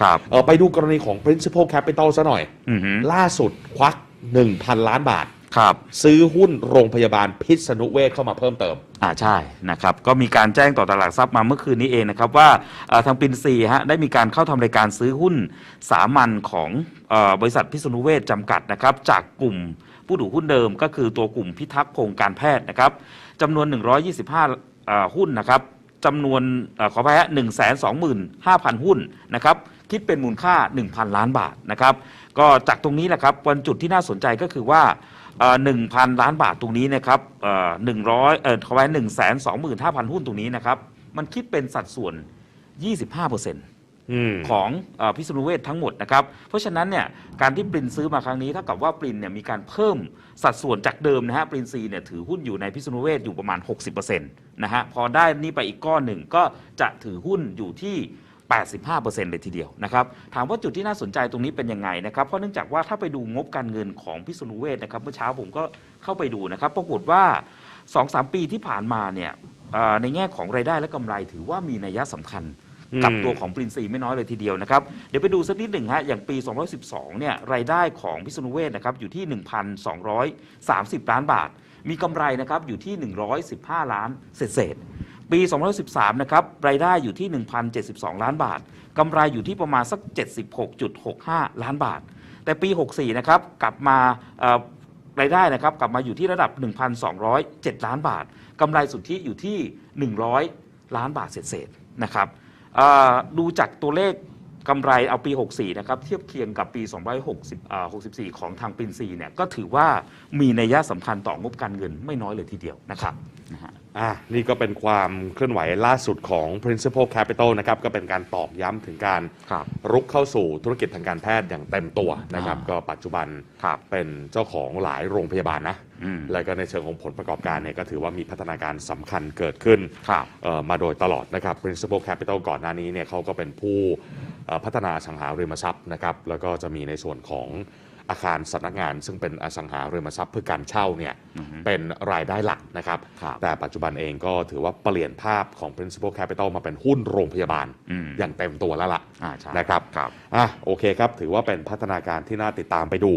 ครับเออไปดูกรณีของ principal capital ซะหน่อย อือหือล่าสุดควัก 1,000 ล้านบาท ครับ ซื้อหุ้นโรงพยาบาลพิษณุเวชเข้ามาเพิ่มเติม อ่าใช่นะครับก็มีการแจ้งต่อตลาดทรัพย์มาเมื่อคืนนี้เองนะครับว่าเอ่อทางปินซีฮะได้มีการเข้าทำรายการซื้อหุ้นสามัญของเออบริษัทพิษณุเวชจำกัดนะครับจากกลุ่มผู้ถือหุ้นเดิมก็คือตัวกลุ่มพิทักษ์พงศ์การแพทย์นะครับจำนวน 125เอ่อหุ้นนะครับจำนวนเออขอไปฮะ125,000 หุ้นนะครับ คิดเป็นมูลค่า 1,000 ล้านบาทนะครับก็จากตรงนี้แหละครับวันจุดที่น่าสนใจก็คือว่าหนึ่งพันล้านบาทตรงนี้นะครับหนึ่งร้อยเออเขาไว้หนึ่งแสนสองหมื่นห้าพันหุ้นตรงนี้นะครับ มันคิดเป็นสัดส่วน 25เปอร์เซ็นต์อืมของเออพิษณุเวศทั้งหมดนะครับ เพราะฉะนั้นเนี่ยการที่ปรินซื้อมาครั้งนี้เท่ากับว่าปรินเนี่ยมีการเพิ่มสัดส่วนจากเดิมนะฮะปรินซีเนี่ยถือหุ้นอยู่ในพิษณุเวศอยู่ประมาณ 60%นะฮะพอได้นี่ไปอีกก้อนหนึ่งก็จะถือหุ้นอยู่ที่ 85%เลยทีเดียวนะครับ ถามว่าจุดที่น่าสนใจตรงนี้เป็นยังไงนะครับ เพราะเนื่องจากว่าถ้าไปดูงบการเงินของพิษณุเวศนะครับ เมื่อเช้าผมก็เข้าไปดูนะครับ ปรากฏว่า 2-3 ปีที่ผ่านมาเนี่ยเอ่อในแง่ของรายได้และกำไรถือว่ามีนัยสำคัญกับอืมตัวของปรินซีไม่น้อยเลยทีเดียวนะครับ เดี๋ยวไปดูสักนิดหนึ่งฮะ อย่างปี 2012 เนี่ยรายได้ของพิษณุเวศนะครับอยู่ที่ 1,230 ล้านบาท มีกำไรนะครับอยู่ที่ 115 ล้านเศษๆ ปี 2013 นะครับ รายได้อยู่ที่ 1,072 ล้านบาท กำไรอยู่ที่ประมาณสัก 76.65 ล้านบาท แต่ปี 64 นะครับ กลับมารายได้นะครับ กลับมาอยู่ที่ระดับ 1,207 ล้านบาท กำไรสุทธิอยู่ที่ 100 ล้านบาทเศษๆนะครับดูจากตัวเลขกำไรเอาปี 64 นะครับ เทียบเคียงกับปี260อ่า64 ของทางปรินซีเนี่ย ก็ถือว่ามีนัยยะสำคัญต่องบการเงินไม่น้อยเลยทีเดียวนะครับนะฮะอะนี่ก็เป็นความเคลื่อนไหวล่าสุดของ principal capital นะครับ ก็เป็นการตอกย้ำถึงการครับรุกเข้าสู่ธุรกิจทางการแพทย์อย่างเต็มตัวนะครับ อ่าก็ปัจจุบันครับเป็นเจ้าของหลายโรงพยาบาลนะ อืม แล้วก็ในเชิงของผลประกอบการเนี่ยก็ถือว่ามีพัฒนาการสำคัญเกิดขึ้น ครับ เอ่อมาโดยตลอดนะครับ principal capital ก่อนหน้านี้เนี่ยเขาก็เป็นผู้เอ่อพัฒนาอสังหาริมทรัพย์นะครับ แล้วก็จะมีในส่วนของ อาคารสำนักงาน ซึ่งเป็นอสังหาริมทรัพย์เพื่อการเช่าเนี่ยอือฮึเป็นรายได้หลักนะครับครับ แต่ปัจจุบันเองก็ถือว่าเปลี่ยนภาพของ principal capital มาเป็นหุ้นโรงพยาบาลอืมอย่างเต็มตัวแล้วล่ะอ่าใช่นะครับครับอะโอเคครับ ถือว่าเป็นพัฒนาการที่น่าติดตามไปดู